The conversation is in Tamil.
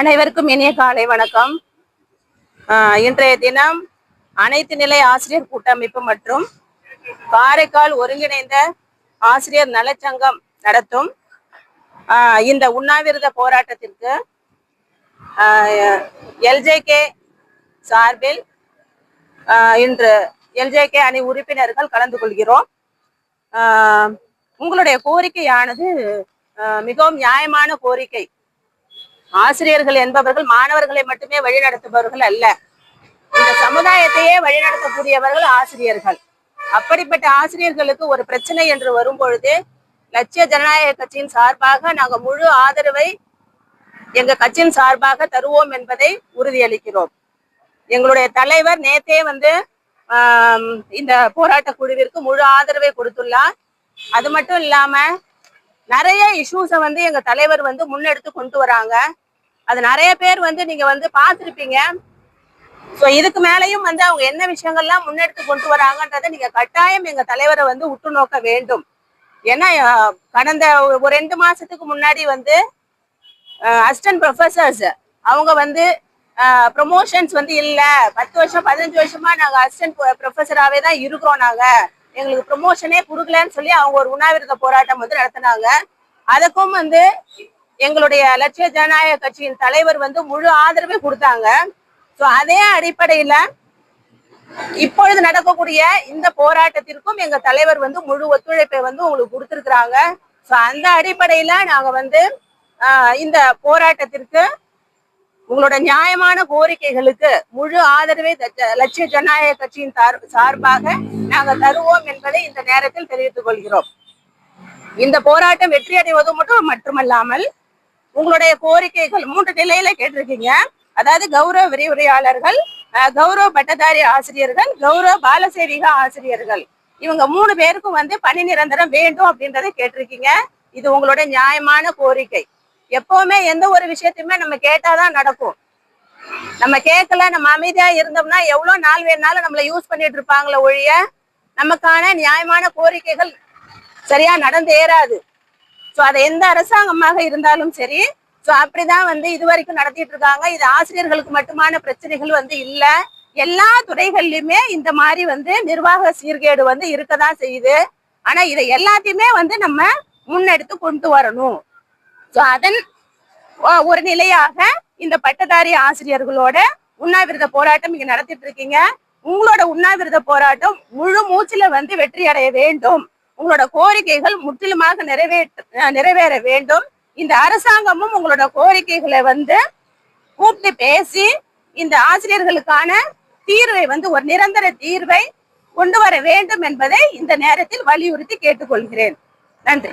அனைவருக்கும் இனிய காலை வணக்கம். இன்றைய தினம் அனைத்து நிலை ஆசிரியர் கூட்டமைப்பு மற்றும் காரைக்கால் ஒருங்கிணைந்த ஆசிரியர் நலச்சங்கம் நடத்தும் இந்த உண்ணாவிரத போராட்டத்திற்கு எல்ஜேகே சார்பில் இன்று எல்ஜேகே அணி உறுப்பினர்கள் கலந்து கொள்கிறோம். உங்களுடைய கோரிக்கையானது மிகவும் நியாயமான கோரிக்கை. ஆசிரியர்கள் என்பவர்கள் மாணவர்களை மட்டுமே வழிநடத்துபவர்கள் அல்ல. இந்த சமுதாயத்தையே வழிநடத்தக்கூடியவர்கள் ஆசிரியர்கள். அப்படிப்பட்ட ஆசிரியர்களுக்கு ஒரு பிரச்சனை என்று வரும் பொழுது லட்சிய ஜனநாயக கட்சியின் சார்பாக நாங்கள் முழு ஆதரவை எங்க கட்சியின் சார்பாக தருவோம் என்பதை உறுதியளிக்கிறோம். எங்களுடைய தலைவர் நேத்தே வந்து இந்த போராட்ட குழுவிற்கு முழு ஆதரவை கொடுத்துள்ளார். அது மட்டும் இல்லாம நிறைய இஷ்யூஸை வந்து எங்க தலைவர் வந்து முன்னெடுத்து கொண்டு வராங்க. அது நிறைய பேர் வந்து நீங்க வந்து பார்த்துருப்பீங்க. ஸோ இதுக்கு மேலேயும் வந்து அவங்க என்ன விஷயங்கள்லாம் முன்னெடுத்து கொண்டு வராங்கன்றதை நீங்க கட்டாயம் எங்க தலைவரை வந்து உற்று நோக்க வேண்டும். ஏன்னா கடந்த ஒரு ரெண்டு மாசத்துக்கு முன்னாடி வந்து அசிஸ்டன்ட் ப்ரொஃபசர்ஸ் அவங்க வந்து ப்ரொமோஷன்ஸ் வந்து இல்லை. பத்து வருஷம் பதினஞ்சு வருஷமா நாங்கள் அசிஸ்டன்ட் ப்ரொஃபஸராகவே தான் இருக்கிறோம் நாங்கள் எங்களுக்கு ப்ரொமோஷனே கொடுக்கலன்னு சொல்லி அவங்க ஒரு உண்ணாவிரத போராட்டம் வந்து நடத்தினாங்க. அதுக்கும் வந்து எங்களுடைய லட்சிய ஜனநாயக கட்சியின் தலைவர் வந்து முழு ஆதரவை கொடுத்தாங்க. ஸோ அதே அடிப்படையில இப்பொழுது நடக்கக்கூடிய இந்த போராட்டத்திற்கும் எங்க தலைவர் வந்து முழு ஒத்துழைப்பை வந்து உங்களுக்கு கொடுத்துருக்குறாங்க. ஸோ அந்த அடிப்படையில நாங்க வந்து இந்த போராட்டத்திற்கு உங்களோட நியாயமான கோரிக்கைகளுக்கு முழு ஆதரவை லட்சிய ஜனநாயக கட்சியின் சார்பாக நாங்கள் தருவோம் என்பதை இந்த நேரத்தில் தெரிவித்துக் கொள்கிறோம். இந்த போராட்டம் வெற்றி அடைவது மட்டும் மட்டுமல்லாமல் உங்களுடைய கோரிக்கைகள் மூன்று நிலையில கேட்டிருக்கீங்க. அதாவது கௌரவ விரிவுரையாளர்கள் கௌரவ பட்டதாரி ஆசிரியர்கள் கௌரவ பாலசேவிகா ஆசிரியர்கள். இவங்க மூணு பேருக்கும் வந்து பணி நிரந்தரம் வேண்டும் அப்படின்றத கேட்டிருக்கீங்க. இது உங்களுடைய நியாயமான கோரிக்கை. எப்பவுமே எந்த ஒரு விஷயத்தையுமே நம்ம கேட்டாதான் நடக்கும். நம்ம கேட்கல நம்ம அமைதியா இருந்தோம்னா எவ்வளவு நாள் வேணாலும் நம்மள யூஸ் பண்ணிட்டு இருப்பாங்களே ஒழிய நமக்கான நியாயமான கோரிக்கைகள் சரியா நடந்து ஏறாது. ஸோ அதை எந்த அரசாங்கமாக இருந்தாலும் சரி ஸோ அப்படிதான் வந்து இது வரைக்கும் நடத்திட்டு இருக்காங்க. இது ஆசிரியர்களுக்கு மட்டுமான பிரச்சனைகள் வந்து இல்ல. எல்லா துறைகள்லயுமே இந்த மாதிரி வந்து நிர்வாக சீர்கேடு வந்து இருக்கதான் செய்யுது. ஆனா இதை எல்லாத்தையுமே வந்து நம்ம முன்னெடுத்து கொண்டு வரணும். ஸோ அதன் ஒரு நிலையாக இந்த பட்டதாரி ஆசிரியர்களோட உண்ணாவிரத போராட்டம் இங்க நடத்திட்டு இருக்கீங்க. உங்களோட உண்ணாவிரத போராட்டம் முழு மூச்சில வந்து வெற்றி அடைய வேண்டும். உங்களோட கோரிக்கைகள் முற்றிலுமாக நிறைவேற்ற நிறைவேற வேண்டும். இந்த அரசாங்கமும் உங்களோட கோரிக்கைகளை வந்து கூப்பிட்டு பேசி இந்த ஆசிரியர்களுக்கான தீர்வை வந்து ஒரு நிரந்தர தீர்வை கொண்டு வர வேண்டும் என்பதை இந்த நேரத்தில் வலியுறுத்தி கேட்டுக்கொள்கிறேன். நன்றி.